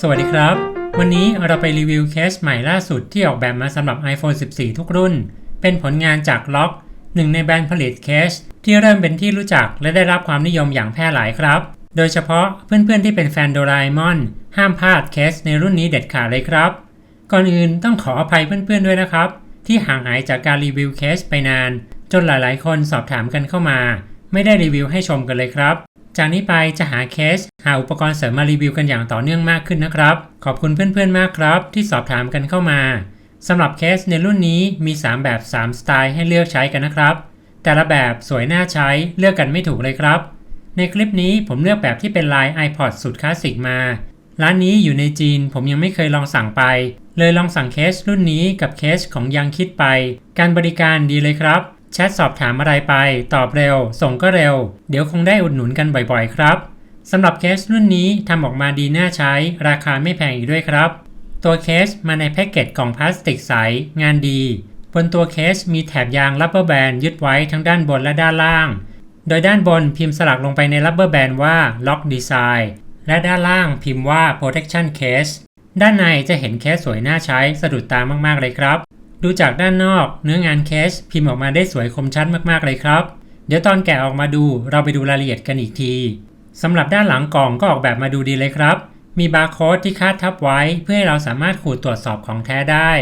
สวัสดีครับ วันนี้เราไปรีวิวเคสใหม่ล่าสุดที่ออกแบบมาสำหรับ iPhone 14 ทุกรุ่น เป็นผลงานจากล็อกหนึ่งในแบรนด์ผลิตเคส ที่เริ่มเป็นที่รู้จักและได้รับความนิยมอย่างแพร่หลายครับ โดยเฉพาะเพื่อนๆที่เป็นแฟนโดราเอมอน ห้ามพลาดเคสในรุ่นนี้เด็ดขาดเลยครับ ก่อนอื่นต้องขออภัยเพื่อนๆด้วยนะครับ ที่ห่างหายจากการรีวิวเคสไปนาน จนหลายๆ คนสอบถามกันเข้ามา ไม่ได้รีวิวให้ชมกันเลยครับ จากนี้ไปจะหาเคส หาอุปกรณ์เสริมมารีวิวกันอย่างต่อเนื่องมากขึ้นนะครับ ขอบคุณเพื่อนๆมากครับ ที่สอบถามกันเข้ามาสำหรับเคสในรุ่นนี้มี 3 แบบ 3 สไตล์ให้เลือกใช้กันนะครับ แต่ละแบบสวยน่าใช้เลือกกันไม่ถูกเลยครับ ในคลิปนี้ผมเลือกแบบที่เป็นลาย iPod สุดคลาสสิกมา ร้านนี้อยู่ในจีนผมยังไม่เคยลองสั่งไป เลยลองสั่งเคสรุ่นนี้กับเคสของยังคิดไป การบริการดีเลยครับ แชทสอบถามอะไรไป ตอบเร็ว ส่งก็เร็ว เดี๋ยวคงได้อุดหนุนกันบ่อยๆ ครับสำหรับเคสรุ่นนี้ทำออกมาดีน่าใช้ ราคาไม่แพงอีกด้วยครับ ตัวเคสมาในแพ็กเกจกล่องพลาสติกใส งานดี บนตัวเคสมีแถบยางรับเบอร์แบนยึดไว้ทั้งด้านบนและด้านล่าง โดยด้านบนพิมพ์สลักลงไปในรับเบอร์แบนว่า Lock Design และด้านล่างพิมพ์ว่า Protection Case ด้านในจะเห็นเคสสวยน่าใช้สะดุดตามากๆเลยครับ ดูจากด้านนอกเนื้องานเคสพิมพ์ออกมาได้สวยคมชัดมากๆเลยครับ เดี๋ยวตอนแกะออกมาดูเราไปดูรายละเอียดกันอีกทีสำหรับด้านหลังกล่องก็ออกแบบมาดูดีเลยครับ มีบาร์โค้ดที่คาดทับไว้เพื่อให้เราสามารถขูดตรวจสอบของแท้ได้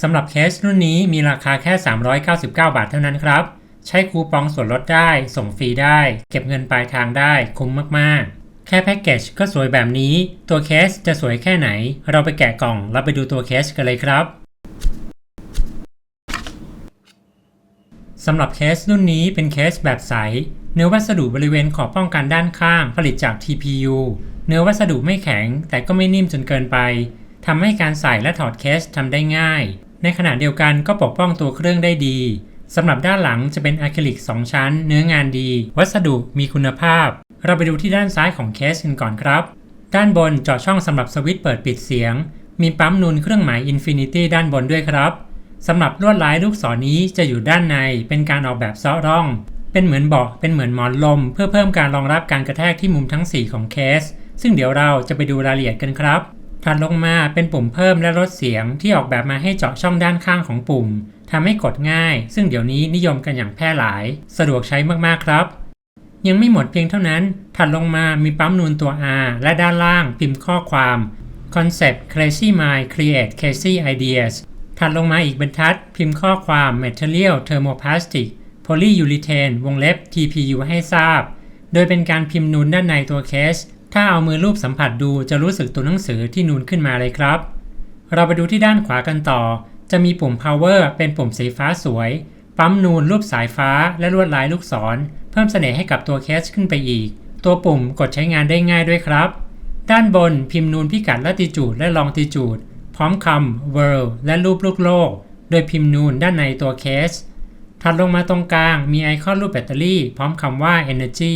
สำหรับเคสรุ่นนี้มีราคาแค่ 399 บาทเท่านั้นครับ ใช้คูปองส่วนลดได้ ส่งฟรีได้ เก็บเงินปลายทางได้ คุ้มมากๆ แค่แพ็กเกจก็สวยแบบนี้ ตัวเคสจะสวยแค่ไหน เราไปแกะกล่องแล้วไปดูตัวเคสกันเลยครับ สำหรับเคสรุ่นนี้เป็นเคสแบบใส เนื้อวัสดุบริเวณขอบป้องกันด้านข้างผลิตจาก TPU เนื้อวัสดุไม่แข็งแต่ก็ไม่นิ่มจนเกินไปทำให้การใส่และถอดเคสทำได้ง่าย ในขณะเดียวกันก็ปกป้องตัวเครื่องได้ดีสำหรับด้านหลังจะเป็นอะคริลิก 2 ชั้น เนื้องานดี วัสดุมีคุณภาพ เราไปดูที่ด้านซ้ายของเคสกันก่อนครับ ด้านบนเจาะช่องสำหรับสวิตช์เปิดปิดเสียง มีปั๊มนูนเครื่องหมาย Infinity ด้านบนด้วยครับ สำหรับลวดลายลูกศรนี้จะอยู่ด้านในเป็นการออกแบบซ้อร่อง เป็นเหมือนเบาะเป็นเหมือนหมอนลม เพื่อเพิ่มการรองรับการกระแทกที่มุมทั้ง 4 ของเคส ซึ่งเดี๋ยวเราจะไปดูรายละเอียดกันครับถัดลงมาเป็นปุ่มเพิ่มและลดเสียงที่ออกแบบมาให้เจาะช่องด้านข้างของปุ่มทำให้กดง่าย ซึ่งเดี๋ยวนี้นิยมกันอย่างแพร่หลาย สะดวกใช้มากๆครับ ยังไม่หมดเพียงเท่านั้น ถัดลงมามีปั๊มนูนตัว R และด้านล่างพิมพ์ข้อความ Concept Crazy Mind Create Crazy Ideas ถัดลงมาอีกบรรทัด พิมพ์ข้อความ Material Thermoplastic Polyurethane วงเล็บ TPU ให้ทราบ โดยเป็นการพิมพ์นูนด้านในตัวเคส ถ้าเอามือรูปสัมผัสดูจะรู้สึกตัวหนังสือที่นูนขึ้นมาเลยครับ เราไปดูที่ด้านขวากันต่อ จะมีปุ่ม power เป็นปุ่มสีฟ้าสวย ปั๊มนูนรูปสายฟ้าและลวดลายลูกศร เพิ่มเสน่ห์ให้กับตัวเคสขึ้นไปอีก ตัวปุ่มกดใช้งานได้ง่ายด้วยครับ ด้านบนพิมพ์นูนพิกัดละติจูดและลองติจูด พร้อมคำ world และรูปลูกโลก โดยพิมพ์นูนด้านในตัวเคส ถัดลงมาตรงกลางมีไอคอนรูปแบตเตอรี่ พร้อมคำว่า energy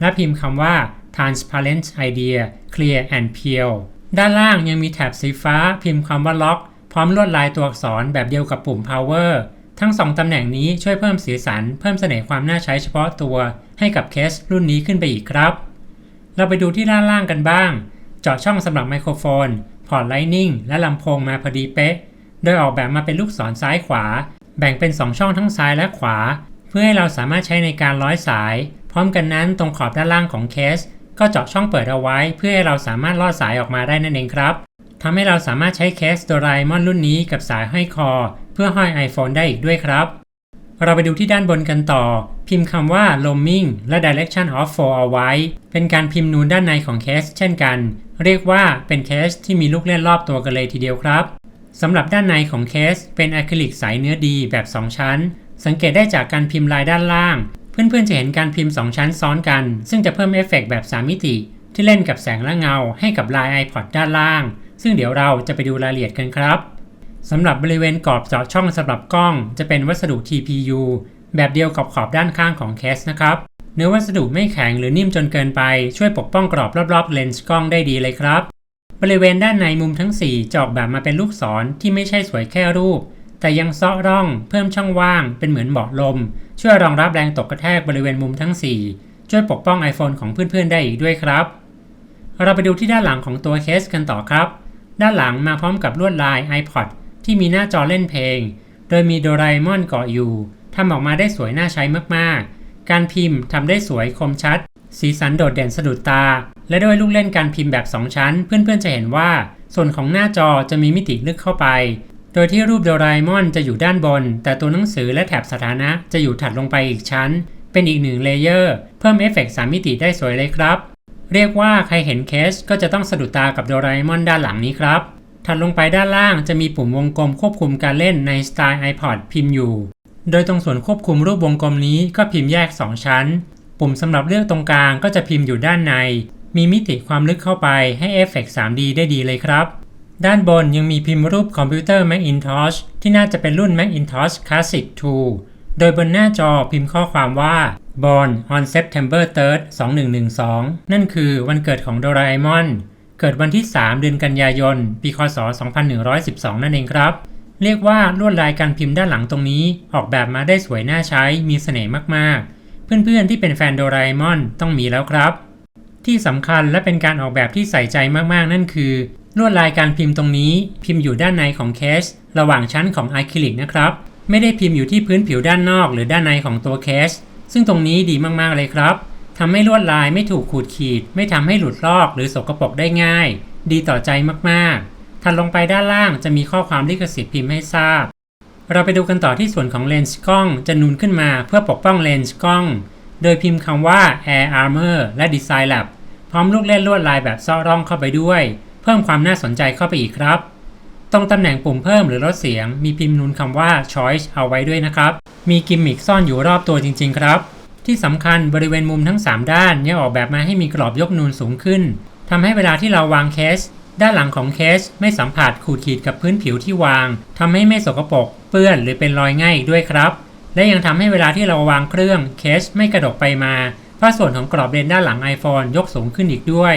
และพิมพ์คำว่า transparent idea clear and pure ด้านล่างยังมีแถบสีฟ้า พิมพ์คำว่า lock พร้อมลวดลายตัวอักษรแบบเดียวกับปุ่ม power ทั้งสองตำแหน่งนี้ช่วยเพิ่มสีสัน เพิ่มเสน่ห์ความน่าใช้เฉพาะตัว ให้กับเคสรุ่นนี้ขึ้นไปอีกครับ เราไปดูที่ด้านล่างกันบ้าง เจาะช่องสำหรับไมโครโฟน อร์ตไลนิ่งและลำโพงมาพอดีเป๊ะ โดยออกแบบมาเป็นลูกศรซ้ายขวา แบ่งเป็น 2 ช่องทั้งซ้ายและขวา เพื่อให้เราสามารถใช้ในการร้อยสาย พร้อมกันนั้นตรงขอบด้านล่างของเคส ก็เจาะช่องเปิดเอาไว้ เพื่อให้เราสามารถลอดสายออกมาได้นั่นเองครับทำให้เราสามารถใช้เคสโดราเอมอนรุ่นนี้กับสายห้อยคอ เพื่อห้อย iPhone ได้อีกด้วยครับ เราไปดูที่ด้านบนกันต่อ พิมพ์คำว่า roaming และ direction of flow เอาไว้ เป็นการพิมพ์นูนด้านในของเคสเช่นกัน เรียกว่าเป็นเคสที่มีลูกเล่นรอบตัวกันเลยทีเดียวครับสำหรับด้านในของเคสเป็นอะคริลิกใสเนื้อดีแบบ 2 ชั้น สังเกตได้จากการพิมพ์ลายด้านล่าง เพื่อนๆจะเห็นการพิมพ์ 2 ชั้นซ้อนกัน ซึ่งจะเพิ่มเอฟเฟกแบบ 3 มิติ ที่เล่นกับแสงและเงาให้กับลาย iPod ด้านล่าง ซึ่งเดี๋ยวเราจะไปดูรายละเอียดกันครับสำหรับบริเวณกรอบเจาะช่องสำหรับกล้อง จะเป็นวัสดุ TPU แบบเดียวกับขอบด้านข้างของเคสนะครับ เนื้อวัสดุไม่แข็งหรือนิ่มจนเกินไป ช่วยปกป้องกรอบรอบๆเลนส์กล้องได้ดีเลยครับ บริเวณด้านในมุมทั้ง 4 จะออกแบบมาเป็นลูกศรที่ไม่ใช่สวยแค่รูป แต่ยังเซาะร่อง เพิ่มช่องว่าง เป็นเหมือนเบาะลม ช่วยรองรับแรงตกกระแทกบริเวณมุมทั้ง 4 ช่วยปกป้อง iPhone ของเพื่อนๆได้อีกด้วยครับ เราไปดูที่ด้านหลังของตัวเคสกันต่อครับ ด้านหลังมาพร้อมกับลวดลาย iPod ที่มีหน้าจอเล่นเพลง โดยมีโดราเอมอนเกาะอยู่ทำออกมาได้สวยน่าใช้มากๆ การพิมพ์ทำได้สวยคมชัด สีสันโดดเด่นสะดุดตา และด้วยลูกเล่นการพิมพ์แบบ 2 ชั้น เพื่อนๆจะเห็นว่า ส่วนของหน้าจอจะมีมิติลึกเข้าไป โดยที่รูปโดราเอมอนจะอยู่ด้านบน แต่ตัวหนังสือและแถบสถานะจะอยู่ถัดลงไปอีกชั้น เป็นอีกหนึ่งเลเยอร์เพิ่มเอฟเฟกต์3มิติได้สวยเลยครับ เรียกว่าใครเห็นเคสก็จะต้องสะดุดตากับโดราเอมอนด้านหลังนี้ครับถัดลงไปด้านล่างจะมีปุ่มวงกลมควบคุมการเล่นในสไตล์ iPod พิมพ์อยู่ โดยตรงส่วนควบคุมรูปวงกลมนี้ก็พิมพ์แยก 2 ชั้น ปุ่มสำหรับเลือกตรงกลางก็จะพิมพ์อยู่ด้านใน มีมิติความลึกเข้าไปให้เอฟเฟกต์ 3D ได้ดีเลยครับ ด้านบนยังมีพิมพ์รูปคอมพิวเตอร์ Macintosh ที่น่าจะเป็นรุ่น Macintosh Classic 2 โดยบนหน้าจอพิมพ์ข้อความว่า Born on September 3rd 2112 นั่นคือวันเกิดของโดราเอมอน เกิดวันที่ 3 เดือนกันยายน ปี คศ 2112 นั่นเองครับ เรียกว่าลวดลายการพิมพ์ด้านหลังตรงนี้ ออกแบบมาได้สวยน่าใช้ มีเสน่ห์มากๆ เพื่อนๆที่เป็นแฟนโดราเอมอนต้องมีแล้วครับ ที่สำคัญและเป็นการออกแบบที่ใส่ใจมากๆ นั่นคือ ลวดลายการพิมพ์ตรงนี้ พิมพ์อยู่ด้านในของเคสระหว่างชั้นของอะคริลิกนะครับ ไม่ได้พิมพ์อยู่ที่พื้นผิวด้านนอกหรือด้านในของตัวเคสซึ่งตรงนี้ดีมากๆเลยครับทำให้ลวดลายไม่ถูกขูดขีด ไม่ทำให้หลุดลอกหรือสกปรกได้ง่าย ดีต่อใจมากๆ ถัดลงไปด้านล่างจะมีข้อความลิขสิทธิ์พิมพ์ให้ทราบ เราไปดูกันต่อที่ส่วนของเลนส์กล้องจะนูนขึ้นมาเพื่อปกป้องเลนส์กล้อง โดยพิมพ์คำว่า Air Armor และ Design Lab พร้อมลูกเล่นลวดลายแบบซ่อร่องเข้าไปด้วย เพิ่มความน่าสนใจเข้าไปอีกครับ ตรงตำแหน่งปุ่มเพิ่มหรือลดเสียง มีพิมพ์นูนคำว่า Choice เอาไว้ด้วยนะครับ มีกิมมิคซ่อนอยู่รอบตัวจริง ๆ ครับ ที่สำคัญบริเวณมุมทั้ง 3 ด้านยังออกแบบมาให้มีกรอบยกนูนสูงขึ้นทำให้เวลาที่เราวางเคส ด้านหลังของเคสไม่สัมผัสขูดขีดกับพื้นผิวที่วางทำให้ไม่สกปรกเปื้อนหรือเป็นรอยง่ายอีกด้วยครับ และยังทำให้เวลาที่เราวางเครื่องเคสไม่กระดกไปมาเพราะส่วนของกรอบเลนด้านหลัง iPhone ยกสูงขึ้นอีกด้วย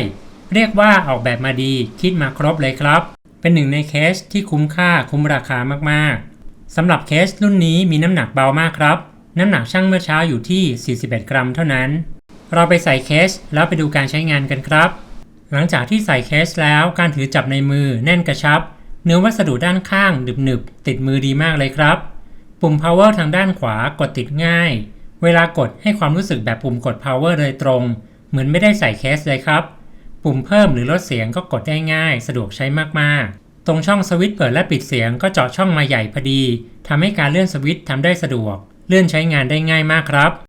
เรียกว่าออกแบบมาดีคิดมาครบเลยครับ เป็นหนึ่งในเคสที่คุ้มค่าคุ้มราคามากๆสำหรับเคสรุ่นนี้มีน้ำหนักเบามากครับ น้ำหนักช่างเมื่อเช้าอยู่ที่ 41 กรัมเท่านั้น เราไปใส่เคสแล้วไปดูการใช้งานกันครับ หลังจากที่ใส่เคสแล้วการถือจับในมือแน่นกระชับ เนื้อวัสดุด้านข้างหนึบๆติดมือดีมากเลยครับ ปุ่ม power ทางด้านขวากดติดง่าย เวลากดให้ความรู้สึกแบบปุ่มกด power โดยตรง เหมือนไม่ได้ใส่เคสเลยครับ ปุ่มเพิ่มหรือลดเสียงก็กดได้ง่าย สะดวกใช้มากๆ ตรงช่องสวิตช์เปิดและปิดเสียงก็เจาะช่องมาใหญ่พอดีทำให้การเลื่อนสวิตช์ทำได้สะดวก เลื่อนใช้งานได้ง่ายมากครับ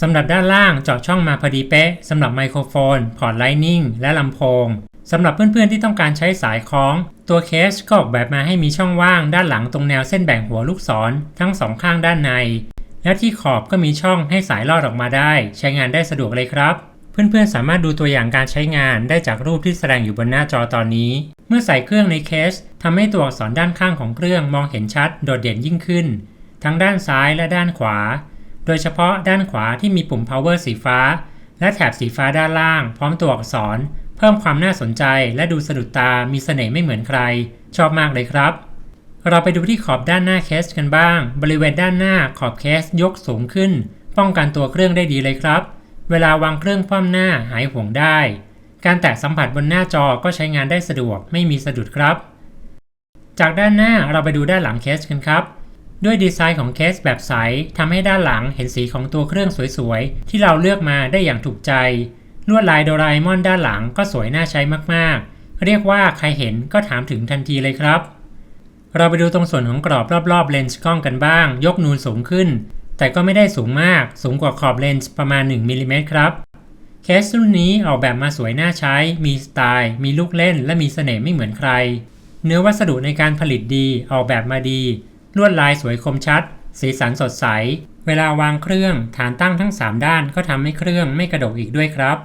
สำหรับด้านล่างเจาะช่องมาพอดีเป๊ะสำหรับไมโครโฟน พอร์ตไลนิ่งและลำโพงสำหรับเพื่อนๆที่ต้องการใช้สายคล้อง ตัวเคสก็ออกแบบมาให้มีช่องว่างด้านหลังตรงแนวเส้นแบ่งหัวลูกศร ทั้งสองข้างด้านใน และที่ขอบก็มีช่องให้สายลอดออกมาได้ ใช้งานได้สะดวกเลยครับ เพื่อนๆสามารถดูตัวอย่างการใช้งานได้จากรูปที่แสดงอยู่บนหน้าจอตอนนี้ เมื่อใส่เครื่องในเคสทำให้ตัวอักษรด้านข้างของเครื่องมองเห็นชัดโดดเด่นยิ่งขึ้น ทั้งด้านซ้ายและด้านขวา โดยเฉพาะด้านขวาที่มีปุ่ม power สีฟ้า และแถบสีฟ้าด้านล่าง พร้อมตัวอักษร เพิ่มความน่าสนใจและดูสะดุดตามีเสน่ห์ไม่เหมือนใคร ชอบมากเลยครับ เราไปดูที่ขอบด้านหน้าเคสกันบ้าง บริเวณด้านหน้าขอบเคสยกสูงขึ้น ป้องกันตัวเครื่องได้ดีเลยครับ เวลาวางเครื่องคว่ำหน้าหายห่วงได้ การแตะสัมผัสบนหน้าจอก็ใช้งานได้สะดวกไม่มีสะดุดครับ จากด้านหน้าเราไปดูด้านหลังเคสกันครับ ด้วยดีไซน์ของเคสแบบใสทำให้ด้านหลังเห็นสีของตัวเครื่องสวยๆ ที่เราเลือกมาได้อย่างถูกใจ ลวดลายโดราเอมอนด้านหลังก็สวยน่าใช้มากๆ เรียกว่าใครเห็นก็ถามถึงทันทีเลยครับ เราไปดูตรงส่วนของกรอบรอบๆเลนส์กล้องกันบ้าง ยกนูนสูงขึ้น แต่ก็ไม่ได้สูงมาก สูงกว่าขอบเลนส์ประมาณ 1มิลลิเมตรครับ เคสรุ่นนี้ออกแบบมาสวยน่าใช้ มีสไตล์ มีลูกเล่น และมีเสน่ห์ไม่เหมือนใคร เนื้อวัสดุในการผลิตดี ออกแบบมาดี ลวดลายสวยคมชัด สีสันสดใส เวลาวางเครื่องฐานตั้งทั้ง 3 ด้านก็ทำให้เครื่องไม่กระดกอีกด้วยครับ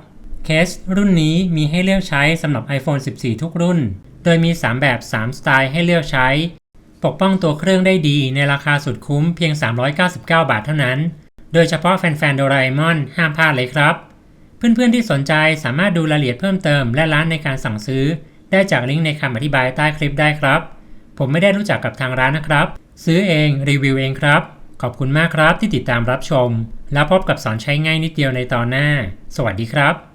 เคสรุ่นนี้มีให้เลือกใช้สำหรับ iPhone 14 ทุกรุ่น โดยมี 3 แบบ 3 สไตล์ให้เลือกใช้ ปกป้องตัวเครื่องได้ดีในราคาสุดคุ้มเพียง 399 บาทเท่านั้น โดยเฉพาะแฟนๆโดราเอมอนห้ามพลาดเลยครับ เพื่อนๆที่สนใจสามารถดูรายละเอียดเพิ่มเติมและร้านในการสั่งซื้อ ได้จากลิงก์ในคำอธิบายใต้คลิปได้ครับผมไม่ได้รู้จักกับทางร้านนะครับ ซื้อเองรีวิวเองครับ ขอบคุณมากครับที่ติดตามรับชม แล้วพบกับสอนใช้ง่ายนิดเดียวในตอนหน้า สวัสดีครับ